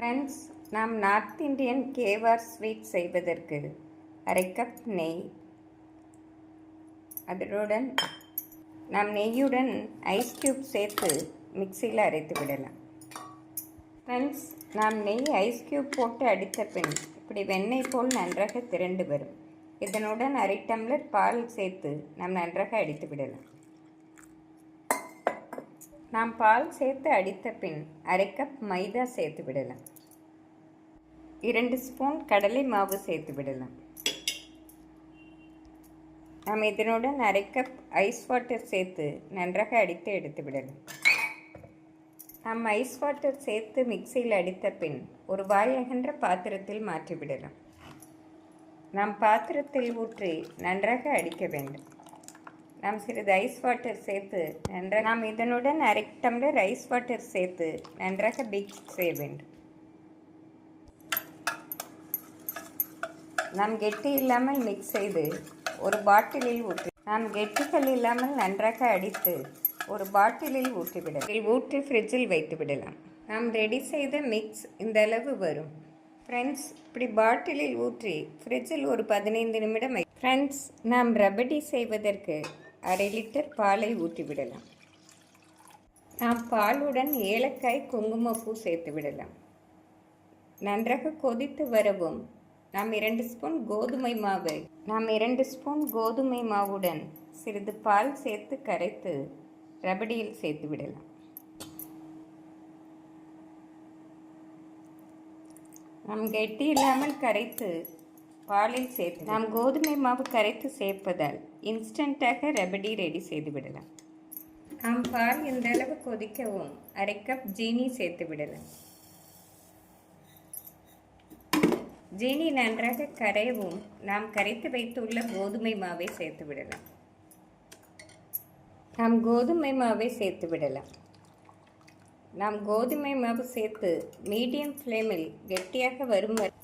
Friends நாம் north Indian கேவார் sweet செய்வதற்கு அரை கப் நெய் அதனுடன் நாம் நெய்யுடன் ஐஸ் க்யூப் சேர்த்து மிக்சியில் அரைத்து விடலாம். ஃப்ரெண்ட்ஸ் நாம் நெய் ஐஸ் க்யூப் போட்டு அடித்த பின் இப்படி வெண்ணெய் போல் நன்றாக திரண்டு வரும். இதனுடன் அரை டம்ளர் பால் சேர்த்து நாம் நன்றாக அடித்து விடலாம். நாம் பால் சேர்த்து அடித்த பின் அரை கப் மைதா சேர்த்து விடலாம். இரண்டு ஸ்பூன் கடலை மாவு சேர்த்து விடலாம். நாம் இதனுடன் அரை கப் ஐஸ் வாட்டர் சேர்த்து நன்றாக அடித்து எடுத்து விடலாம். நாம் ஐஸ் வாட்டர் சேர்த்து மிக்சியில் அடித்த பின் ஒரு வாய் அகன்ற பாத்திரத்தில் மாற்றி விடலாம். நாம் பாத்திரத்தில் ஊற்றி நன்றாக அடிக்க வேண்டும். நாம் சிறிது ஐஸ் வாட்டர் சேர்த்து நன்றாக நாம் இதனுடன் அரை டம்ளர் ஐஸ் வாட்டர் சேர்த்து நன்றாக மிக்ஸ் செய்ய வேண்டும். நாம் கெட்டி இல்லாமல் மிக்ஸ் செய்து ஒரு பாட்டிலில் ஊற்றி நாம் கெட்டிகள் இல்லாமல் நன்றாக அடித்து ஒரு பாட்டிலில் ஊற்றிவிட இதில் ஊற்றி ஃப்ரிட்ஜில் வைத்து விடலாம் நாம் ரெடி செய்த மிக்ஸ் இந்த அளவு வரும். ஃப்ரெண்ட்ஸ் இப்படி பாட்டிலில் ஊற்றி ஃப்ரிட்ஜில் ஒரு பதினைந்து நிமிடம் ஃப்ரெண்ட்ஸ் நாம் ரபடி செய்வதற்கு அரை லிட்டர் பாலை ஊற்றி விடலாம் நாம் பாலுடன் ஏலக்காய் குங்குமப்பூ சேர்த்து விடலாம். நன்றாக கொதித்து வரவும் நாம் இரண்டு ஸ்பூன் கோதுமை மாவு நாம் இரண்டு ஸ்பூன் கோதுமை மாவுடன் சிறிது பால் சேர்த்து கரைத்து ரபடியில் சேர்த்து விடலாம். நாம் கெட்டி இல்லாமல் கரைத்து பாலில் சேர்த்து நாம் கோதுமை மாவு கரைத்து சேர்ப்பதால் இன்ஸ்டண்ட்டாக ரெபடி ரெடி செய்து விடலாம் நாம் பால் இந்த அளவு கொதிக்கவும் அரை கப் ஜீனி சேர்த்து விடலாம். ஜீனி நன்றாக கரையவும் நாம் கரைத்து வைத்துள்ள கோதுமை மாவை சேர்த்து விடலாம். நாம் கோதுமை மாவை சேர்த்து விடலாம். நாம் கோதுமை மாவு சேர்த்து மீடியம் ஃப்ளேமில் கெட்டியாக வரும் வரை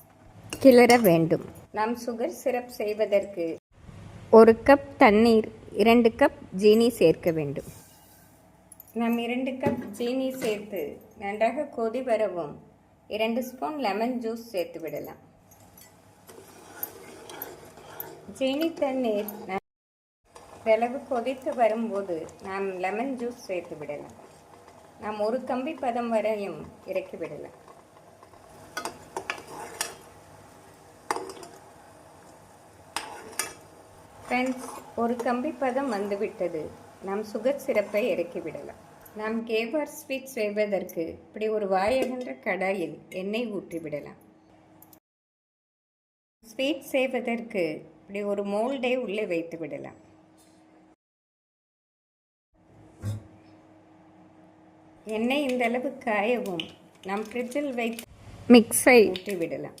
கிளற வேண்டும். நாம் சுகர் சிரப் செய்வதற்கு ஒரு கப் தண்ணீர் இரண்டு கப் ஜீனி சேர்க்க வேண்டும். நாம் இரண்டு கப் ஜீனி சேர்த்து நன்றாக கொதி வரவும் இரண்டு ஸ்பூன் லெமன் ஜூஸ் சேர்த்து விடலாம். ஜீனி தண்ணீர் அளவு கொதித்து வரும்போது நாம் லெமன் ஜூஸ் சேர்த்து விடலாம். நாம் ஒரு கம்பி பதம் வரையும் இறக்கி விடலாம். ஃப்ரெண்ட்ஸ் ஒரு கம்பி பதம் வந்துவிட்டது. நாம் சுகர் சிரப்பை இறக்கி விடலாம். நாம் கேவர் ஸ்வீட் செய்வதற்கு இப்படி ஒரு வாயகன்ற கடாயில் எண்ணெய் ஊற்றி விடலாம். ஸ்வீட் செய்வதற்கு இப்படி ஒரு மோல்டை உள்ளே வைத்து விடலாம். எண்ணெய் இந்த அளவு காயவும் நாம் ஃப்ரிட்ஜில் வைத்து மிக்ஸை ஊற்றி விடலாம்.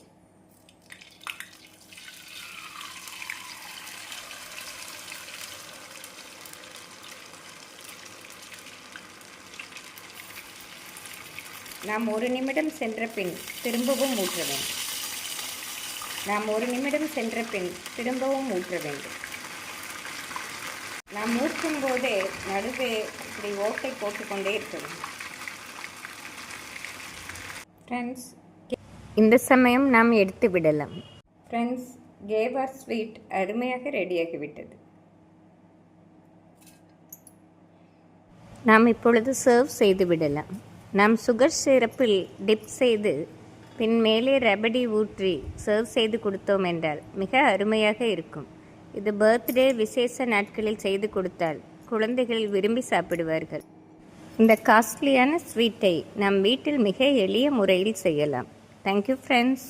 நாம் ஒரு நிமிடம் சென்ற பின் திரும்பவும் ஊற்ற வேண்டும். நாம் ஒரு நிமிடம் சென்ற பின் திரும்பவும் ஊற்ற வேண்டும். நாம் ஊற்றும் போதே நடுவே இப்படி ஓட்டை போட்டுக்கொண்டே இருக்க ஃப்ரெண்ட்ஸ் இந்த சமயம் நாம் எடுத்து விடலாம். ஃப்ரெண்ட்ஸ் கேவார் ஸ்வீட் அருமையாக ரெடியாகிவிட்டது நாம் இப்பொழுது சர்வ் செய்து விடலாம். நாம் சுகர் சிரப்பில் டிப் செய்து பின் மேலே ரபடி ஊற்றி சர்வ் செய்து கொடுத்தோம் என்றால் மிக அருமையாக இருக்கும். இது பர்த்டே விசேஷ நாட்களில் செய்து கொடுத்தால் குழந்தைகள் விரும்பி சாப்பிடுவார்கள். இந்த காஸ்ட்லியான ஸ்வீட்டை நம் வீட்டில் மிக எளிய முறையில் செய்யலாம். Thank you friends